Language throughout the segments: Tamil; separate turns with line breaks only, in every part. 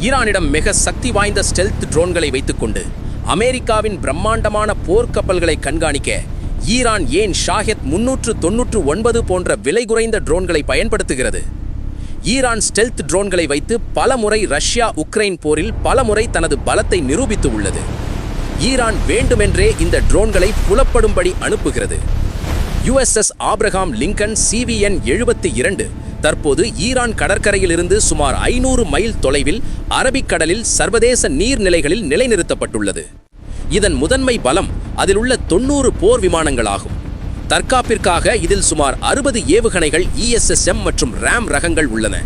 ஈரானிடம் மிக சக்தி வாய்ந்த ஸ்டெல்த் ட்ரோன்களை வைத்துக்கொண்டு அமெரிக்காவின் பிரம்மாண்டமான போர்க்கப்பல்களை கண்காணிக்க ஈரான் ஏன் ஷாஹெத் முன்னூற்று தொன்னூற்று ஒன்பது போன்ற விலை குறைந்த ட்ரோன்களை பயன்படுத்துகிறது? ஈரான் ஸ்டெல்த் ட்ரோன்களை வைத்து பல முறை ரஷ்யா உக்ரைன் போரில் பல முறை தனது பலத்தை நிரூபித்து உள்ளது. ஈரான் வேண்டுமென்றே இந்த ட்ரோன்களை புலப்படும்படி அனுப்புகிறது. யுஎஸ்எஸ் ஆப்ரஹாம் லிங்கன் சிவிஎன் எழுபத்தி இரண்டு தற்போது ஈரான் கடற்கரையிலிருந்து சுமார் ஐநூறு மைல் தொலைவில் அரபிக்கடலில் சர்வதேச நீர்நிலைகளில் நிலைநிறுத்தப்பட்டுள்ளது. இதன் முதன்மை பலம் அதில் உள்ள தொண்ணூறு போர் விமானங்களாகும். தற்காப்பிற்காக இதில் சுமார் அறுபது ஏவுகணைகள் இஎஸ்எஸ்எம் மற்றும் ரேம் ரகங்கள் உள்ளன.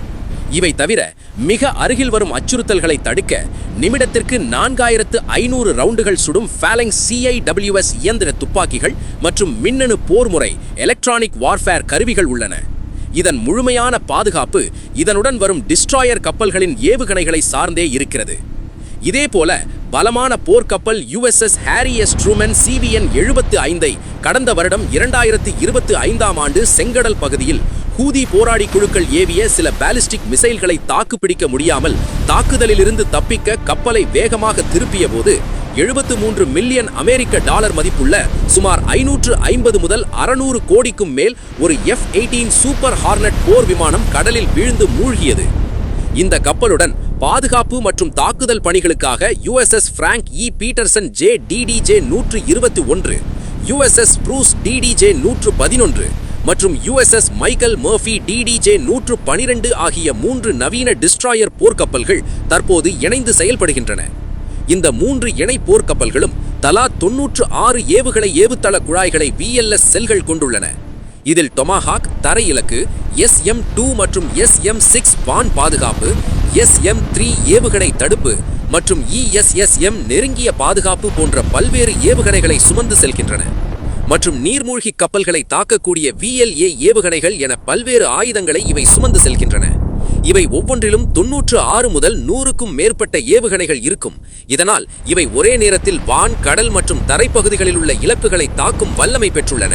இவை தவிர மிக அருகில் வரும் அச்சுறுத்தல்களை தடுக்க நிமிடத்திற்கு நான்காயிரத்து ஐநூறு ரவுண்டுகள் சுடும் ஃபேலங் சிஐடபிள்யூஎஸ் இயந்திர துப்பாக்கிகள் மற்றும் மின்னணு போர் முறை எலக்ட்ரானிக் வார்ஃபேர் கருவிகள் உள்ளன. இதன் முழுமையான பாதுகாப்பு இதனுடன் வரும் டிஸ்ட்ராயர் கப்பல்களின் ஏவுகணைகளை சார்ந்தே இருக்கிறது. இதேபோல பலமான போர்க்கப்பல் USS Harry S Truman CVN எழுபத்து ஐந்தை கடந்த வருடம் இரண்டாயிரத்து இருபத்து ஐந்தாம் ஆண்டு செங்கடல் பகுதியில் ஹூதி போராடி குழுக்கள் ஏவிய சில பாலிஸ்டிக் மிசைல்களை தாக்குப்பிடிக்க முடியாமல் தாக்குதலிலிருந்து தப்பிக்க கப்பலை வேகமாக திருப்பிய போது எழுபத்து மூன்று மில்லியன் அமெரிக்க டாலர் மதிப்புள்ள சுமார் ஐநூற்று ஐம்பது முதல் அறுநூறு கோடிக்கும் மேல் ஒரு எஃப் எயிட்டீன் சூப்பர் ஹார்னட் போர் விமானம் கடலில் வீழ்ந்து மூழ்கியது. இந்த கப்பலுடன் பாதுகாப்பு மற்றும் தாக்குதல் பணிகளுக்காக USS Frank E Peterson J DDG நூற்று இருபத்தி ஒன்று யுஎஸ்எஸ் ப்ரூஸ் டிடிஜே நூற்று பதினொன்று மற்றும் யுஎஸ்எஸ் மைக்கேல் மர்ஃபி டிடிஜே நூற்று பனிரெண்டு ஆகிய மூன்று நவீன டிஸ்ட்ராயர் போர்க்கப்பல்கள் தற்போது இணைந்து செயல்படுகின்றன. இந்த மூன்று இணை போர்க்கப்பல்களும் தலா தொன்னூற்று ஆறு ஏவுகணை ஏவுத்தள குழாய்களை விஎல்எஸ் செல்கள் கொண்டுள்ளன. இதில் டொமாஹாக் தரை இலக்கு எஸ் எம் டூ மற்றும் எஸ் எம் சிக்ஸ் வான் பாதுகாப்பு எஸ் எம் த்ரீ ஏவுகணை தடுப்பு மற்றும் இஎஸ்எஸ்எம் நெருங்கிய பாதுகாப்பு போன்ற பல்வேறு ஏவுகணைகளை சுமந்து செல்கின்றன. மற்றும் நீர்மூழ்கி கப்பல்களை தாக்கக்கூடிய விஎல்ஏ ஏவுகணைகள் என பல்வேறு ஆயுதங்களை இவை சுமந்து செல்கின்றன. இவை ஒவ்வொன்றிலும் தொன்னூற்று ஆறு முதல் நூறுக்கும் மேற்பட்ட ஏவுகணைகள் இருக்கும். இதனால் இவை ஒரே நேரத்தில் வான் கடல் மற்றும் தரைப்பகுதிகளில் உள்ள இலக்குகளை தாக்கும் வல்லமை பெற்றுள்ளன.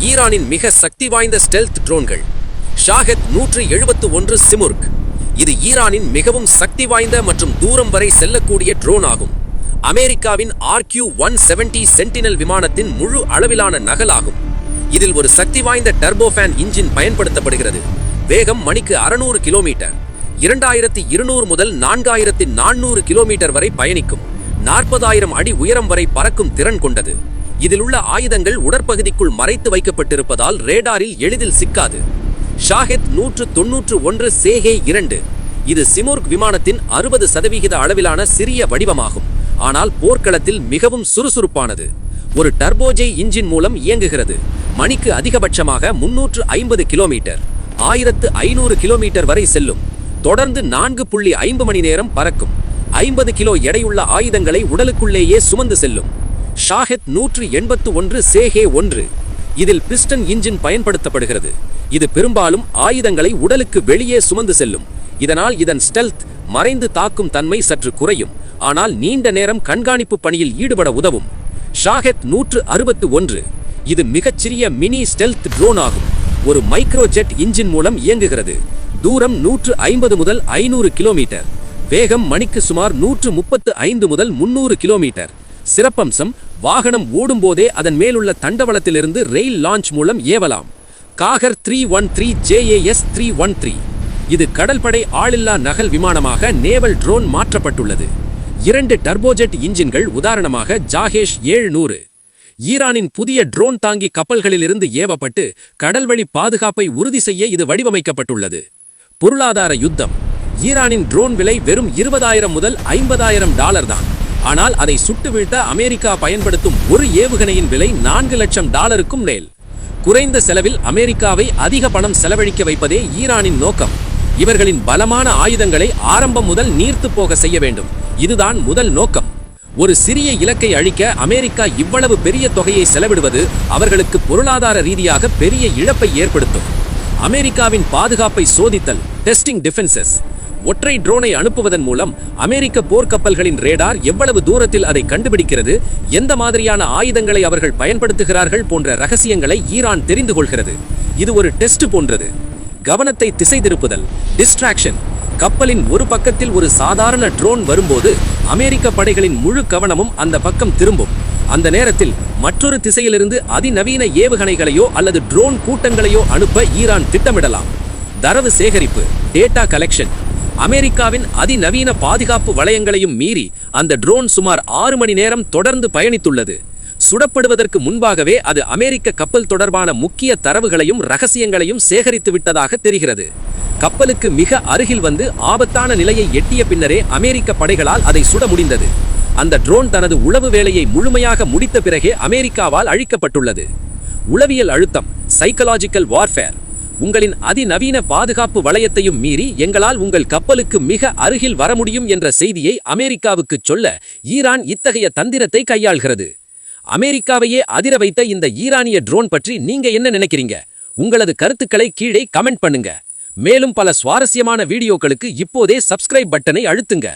ஈரானின் மிக சக்தி வாய்ந்த ஸ்டெல்த் ட்ரோன்கள் ஷாஹெத் நூற்று எழுபத்து ஒன்று சிமுர்க். இது ஈரானின் மிகவும் சக்தி வாய்ந்த மற்றும் தூரம் வரை செல்லக்கூடிய ட்ரோன் ஆகும். அமெரிக்காவின் ஆர்கியூ ஒன் செவன்டி சென்டினல் விமானத்தின் முழு அளவிலான நகலாகும். இதில் ஒரு சக்தி வாய்ந்த டர்போஃபேன் இன்ஜின் பயன்படுத்தப்படுகிறது. வேகம் மணிக்கு அறுநூறு கிலோமீட்டர். இரண்டாயிரத்தி இருநூறு முதல் நான்காயிரத்தி நானூறு கிலோமீட்டர் வரை பயணிக்கும். நாற்பதாயிரம் அடி உயரம் வரை பறக்கும் திறன் கொண்டது. இதில் உள்ள ஆயுதங்கள் உடற்பகுதிக்குள் மறைத்து வைக்கப்பட்டிருப்பதால் ரேடாரில் எளிதில் சிக்காது. ஷாஹெத் நூற்று தொன்னூற்று ஒன்று சேஹே இரண்டு. இது சிமோர்க் விமானத்தின் அறுபது சதவிகித அளவிலான சிறிய வடிவமாகும். ஆனால் போர்க்களத்தில் மிகவும் சுறுசுறுப்பானது. ஒரு டர்போஜை இன்ஜின் மூலம் இயங்குகிறது. மணிக்கு அதிகபட்சமாக முன்னூற்று ஐம்பது கிலோமீட்டர். ஆயிரத்து ஐநூறு கிலோமீட்டர் வரை செல்லும். தொடர்ந்து நான்கு புள்ளி ஐந்து மணி நேரம் பறக்கும். ஐம்பது கிலோ எடையுள்ள ஆயுதங்களை உடலுக்குள்ளேயே சுமந்து செல்லும். ஷாஹெத் நூற்று எண்பத்து ஒன்று சேஹே ஒன்று. இதில் பிஸ்டன் இன்ஜின் பயன்படுத்தப்படுகிறது. இது பெரும்பாலும் ஆயுதங்களை உடலுக்கு வெளியே சுமந்து செல்லும். இதனால் இதன் ஸ்டெல்த் மறைந்து தாக்கும் தன்மை சற்று குறையும். ஆனால் நீண்ட நேரம் கண்காணிப்பு பணியில் ஈடுபட உதவும். ஷாஹெத் நூற்று அறுபத்து ஒன்று. இது மிகச்சிறிய மினி ஸ்டெல்த் ட்ரோன் ஆகும். ஒரு மைக்ரோஜெட் இன்ஜின் மூலம் இயங்குகிறது. தூரம் நூற்று ஐம்பது முதல் ஐநூறு கிலோமீட்டர். வேகம் மணிக்கு சுமார் நூற்று முப்பத்து ஐந்து முதல் முன்னூறு கிலோமீட்டர். சிறப்பம்சம் வாகனம் ஓடும்போதே அதன் மேலுள்ள தண்டவளத்திலிருந்து ரெயில் லான்ச் மூலம் ஏவலாம். காகர் three one three JAS three one three. இது கடல்படை ஆளில்லா நகல் விமானமாக நேவல் ட்ரோன் மாற்றப்பட்டுள்ளது. இரண்டு டர்போஜெட் இன்ஜின்கள் உதாரணமாக ஜாகேஷ் ஏழுநூறு. ஈரானின் புதிய ட்ரோன் தாங்கி கப்பல்களிலிருந்து ஏவப்பட்டு கடல்வழி பாதுகாப்பை உறுதி செய்ய இது வடிவமைக்கப்பட்டுள்ளது. பொருளாதார யுத்தம். ஈரானின் ட்ரோன் விலை வெறும் இருபதாயிரம் முதல் ஐம்பதாயிரம் டாலர் தான். ஆனால் அதை சுட்டு வீழ்த்த அமெரிக்கா பயன்படுத்தும் ஒரு ஏவுகணையின் விலை நான்கு லட்சம் டாலருக்கும் மேல். குறைந்த செலவில் அமெரிக்காவை அதிக பணம் செலவழிக்க வைப்பதே ஈரானின் நோக்கம். இவர்களின் பலமான ஆயுதங்களை ஆரம்பம் முதல் நீர்த்து போக செய்ய வேண்டும். இதுதான் முதல் நோக்கம். ஒரு சிறிய இலக்கை அழிக்க அமெரிக்கா இவ்வளவு பெரிய தொகையை செலவிடுவது அவர்களுக்கு பொருளாதார ரீதியாக பெரிய இழப்பை ஏற்படுத்தும். அமெரிக்காவின் பாதுகாப்பை சோதித்தல் டெஸ்டிங் டிஃபென்சஸ் ஒற்றை ட்ரோனை அனுப்புவதன் மூலம் அமெரிக்க போர்க்கப்பல்களின் ரேடார் எவ்வளவு தூரத்தில் அதை கண்டுபிடிக்கிறது எந்த மாதிரியான ஆயுதங்களை அவர்கள் பயன்படுத்துகிறார்கள் போன்ற ரகசியங்களை ஈரான் தெரிந்து கொள்கிறது. இது ஒரு டெஸ்ட் போன்றது. கவனத்தை திசை திருப்புதல் டிஸ்ட்ராக்ஷன் கப்பலின் ஒரு பக்கத்தில் ஒரு சாதாரண ட்ரோன் வரும்போது அமெரிக்க படைகளின் முழு கவனமும் அந்த பக்கம் திரும்பும். அந்த நேரத்தில் மற்றொரு திசையிலிருந்து அதிநவீன ஏவுகணைகளையோ அல்லது ட்ரோன் கூட்டங்களையோ அனுப்ப ஈரான் திட்டமிடலாம். தரவு சேகரிப்பு டேட்டா கலெக்ஷன் அமெரிக்காவின் அதிநவீன பாதுகாப்பு வளையங்களையும் மீறி அந்த ட்ரோன் சுமார் ஆறு மணி நேரம் தொடர்ந்து பயணித்துள்ளது. சுடப்படுவதற்கு முன்பாகவே அது அமெரிக்க கப்பல் தொடர்பான முக்கிய தரவுகளையும் ரகசியங்களையும் சேகரித்து விட்டதாக தெரிகிறது. கப்பலுக்கு மிக அருகில் வந்து ஆபத்தான நிலையை எட்டிய பின்னரே அமெரிக்க படைகளால் அதை சுட முடிந்தது. அந்த ட்ரோன் தனது உளவு வேலையை முழுமையாக முடித்த பிறகே அமெரிக்காவால் அழிக்கப்பட்டுள்ளது. உளவியல் அழுத்தம் சைக்கலாஜிக்கல் வார்ஃபேர் உங்களின் அதிநவீன பாதுகாப்பு வளையத்தையும் மீறி எங்களால் உங்கள் கப்பலுக்கு மிக அருகில் வர முடியும் என்ற செய்தியை அமெரிக்காவுக்குச் சொல்ல ஈரான் இத்தகைய தந்திரத்தை கையாள்கிறது. அமெரிக்காவையே அதிர வைத்த இந்த ஈரானிய ட்ரோன் பற்றி நீங்க என்ன நினைக்கிறீங்க? உங்களது கருத்துக்களை கீழே கமெண்ட் பண்ணுங்க. மேலும் பல சுவாரஸ்யமான வீடியோக்களுக்கு இப்போதே சப்ஸ்கிரைப் பட்டனை அழுத்துங்க.